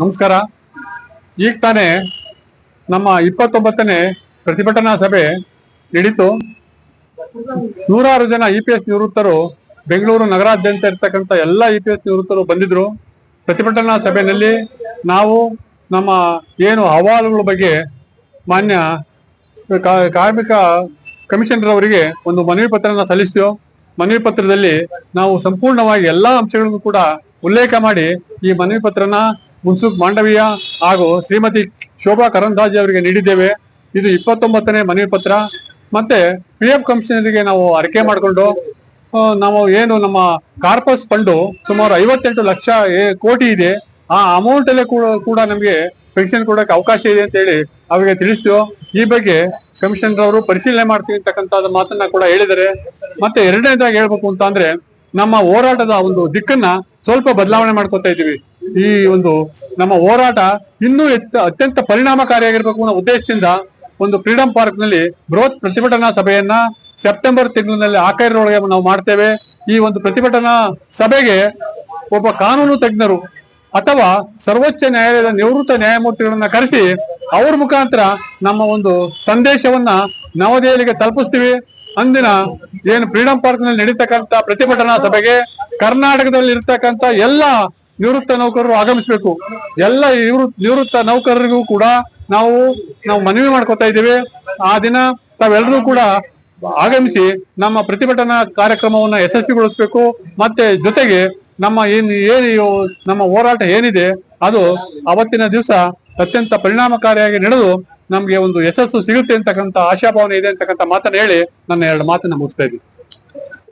ನಮಸ್ಕಾರ. ಈಗ ತಾನೇ ನಮ್ಮ ಇಪ್ಪತ್ತೊಂಬತ್ತನೇ ಪ್ರತಿಭಟನಾ ಸಭೆ ನಡೀತು. ನೂರಾರು ಜನ ಇ ಪಿ ಎಸ್ ನಿವೃತ್ತರು ಬೆಂಗಳೂರು ನಗರಾದ್ಯಂತ ಇರ್ತಕ್ಕಂಥ ಎಲ್ಲ ಇ ಪಿ ಎಸ್ ನಿವೃತ್ತರು ಬಂದಿದ್ರು. ಪ್ರತಿಭಟನಾ ಸಭೆಯಲ್ಲಿ ನಾವು ನಮ್ಮ ಏನು ಅಹವಾಲುಗಳ ಬಗ್ಗೆ ಮಾನ್ಯ ಕಾರ್ಮಿಕ ಕಮಿಷನರ್ ಅವರಿಗೆ ಒಂದು ಮನವಿ ಪತ್ರನ ಸಲ್ಲಿಸ್ತೀವೋ, ಮನವಿ ಪತ್ರದಲ್ಲಿ ನಾವು ಸಂಪೂರ್ಣವಾಗಿ ಎಲ್ಲಾ ಅಂಶಗಳನ್ನು ಕೂಡ ಉಲ್ಲೇಖ ಮಾಡಿ ಈ ಮನವಿ ಪತ್ರನ ಮುನ್ಸೂಕ್ ಮಾಂಡವೀಯ ಹಾಗೂ ಶ್ರೀಮತಿ ಶೋಭಾ ಕರಂದಾಜಿ ಅವರಿಗೆ ನೀಡಿದ್ದೇವೆ. ಇದು ಇಪ್ಪತ್ತೊಂಬತ್ತನೇ ಮನವಿ ಪತ್ರ. ಮತ್ತೆ ಪಿ ಎಫ್ ಕಮಿಷನರಿಗೆ ನಾವು ಅರಕೆ ಮಾಡಿಕೊಂಡು ನಾವು ಏನು ನಮ್ಮ ಕಾರ್ಪಸ್ ಫಂಡು ಸುಮಾರು ಐವತ್ತೆಂಟು ಲಕ್ಷ ಕೋಟಿ ಇದೆ. ಆ ಅಮೌಂಟ್ ಅಲ್ಲೇ ಕೂಡ ನಮಗೆ ಪೆನ್ಷನ್ ಕೊಡಕ್ಕೆ ಅವಕಾಶ ಇದೆ ಅಂತ ಹೇಳಿ ಅವರಿಗೆ ತಿಳಿಸ್ತೀವಿ ಈ ಬಗ್ಗೆ ಕಮಿಷನರ್ ಅವರು ಪರಿಶೀಲನೆ ಮಾಡ್ತೀವಿ ಅಂತಕ್ಕಂಥ ಮಾತನ್ನ ಕೂಡ ಹೇಳಿದ್ದಾರೆ. ಮತ್ತೆ ಎರಡನೇದಾಗಿ ಹೇಳ್ಬೇಕು ಅಂತ ನಮ್ಮ ಹೋರಾಟದ ಒಂದು ದಿಕ್ಕನ್ನ ಸ್ವಲ್ಪ ಬದಲಾವಣೆ ಮಾಡ್ಕೊತಾ ಇದ್ದೀವಿ. ಈ ಒಂದು ನಮ್ಮ ಹೋರಾಟ ಇನ್ನೂ ಅತ್ಯಂತ ಪರಿಣಾಮಕಾರಿಯಾಗಿರ್ಬೇಕು ಅನ್ನೋ ಉದ್ದೇಶದಿಂದ ಒಂದು ಫ್ರೀಡಂ ಪಾರ್ಕ್ನಲ್ಲಿ ಬೃಹತ್ ಪ್ರತಿಭಟನಾ ಸಭೆಯನ್ನ ಸೆಪ್ಟೆಂಬರ್ ತಿಂಗಳಿನಲ್ಲಿ ಆಕೈರೊಳಗೆ ನಾವು ಮಾಡ್ತೇವೆ. ಈ ಒಂದು ಪ್ರತಿಭಟನಾ ಸಭೆಗೆ ಒಬ್ಬ ಕಾನೂನು ತಜ್ಞರು ಅಥವಾ ಸರ್ವೋಚ್ಚ ನ್ಯಾಯಾಲಯದ ನಿವೃತ್ತ ನ್ಯಾಯಮೂರ್ತಿಗಳನ್ನ ಕರೆಸಿ ಅವ್ರ ಮುಖಾಂತರ ನಮ್ಮ ಒಂದು ಸಂದೇಶವನ್ನ ನವದೆಹಲಿಗೆ ತಲುಪಿಸ್ತೀವಿ. ಅಂದಿನ ಏನು ಫ್ರೀಡಂ ಪಾರ್ಕ್ನಲ್ಲಿ ನಡೀತಕ್ಕಂತ ಪ್ರತಿಭಟನಾ ಸಭೆಗೆ ಕರ್ನಾಟಕದಲ್ಲಿ ಇರ್ತಕ್ಕಂತ ಎಲ್ಲ ನಿವೃತ್ತ ನೌಕರರು ಆಗಮಿಸಬೇಕು. ಎಲ್ಲ ನಿವೃತ್ತ ನೌಕರರಿಗೂ ಕೂಡ ನಾವು ನಾವು ಮನವಿ ಮಾಡ್ಕೊತಾ ಇದ್ದೇವೆ. ಆ ದಿನ ತಾವೆಲ್ಲರೂ ಕೂಡ ಆಗಮಿಸಿ ನಮ್ಮ ಪ್ರತಿಭಟನಾ ಕಾರ್ಯಕ್ರಮವನ್ನ ಯಶಸ್ವಿಗೊಳಿಸಬೇಕು. ಮತ್ತೆ ಜೊತೆಗೆ ನಮ್ಮ ಏನ್, ಏನು ನಮ್ಮ ಹೋರಾಟ ಏನಿದೆ, ಅದು ಅವತ್ತಿನ ದಿವಸ ಅತ್ಯಂತ ಪರಿಣಾಮಕಾರಿಯಾಗಿ ನಡೆದು ನಮ್ಗೆ ಒಂದು ಯಶಸ್ಸು ಸಿಗುತ್ತೆ ಅಂತಕ್ಕಂಥ ಆಶಾಭಾವನೆ ಇದೆ ಅಂತಕ್ಕಂಥ ಮಾತನ್ನ ಹೇಳಿ ನನ್ನ ಎರಡು ಮಾತನ್ನ ಮುಗಿಸ್ತಾ ಇದ್ದೀನಿ.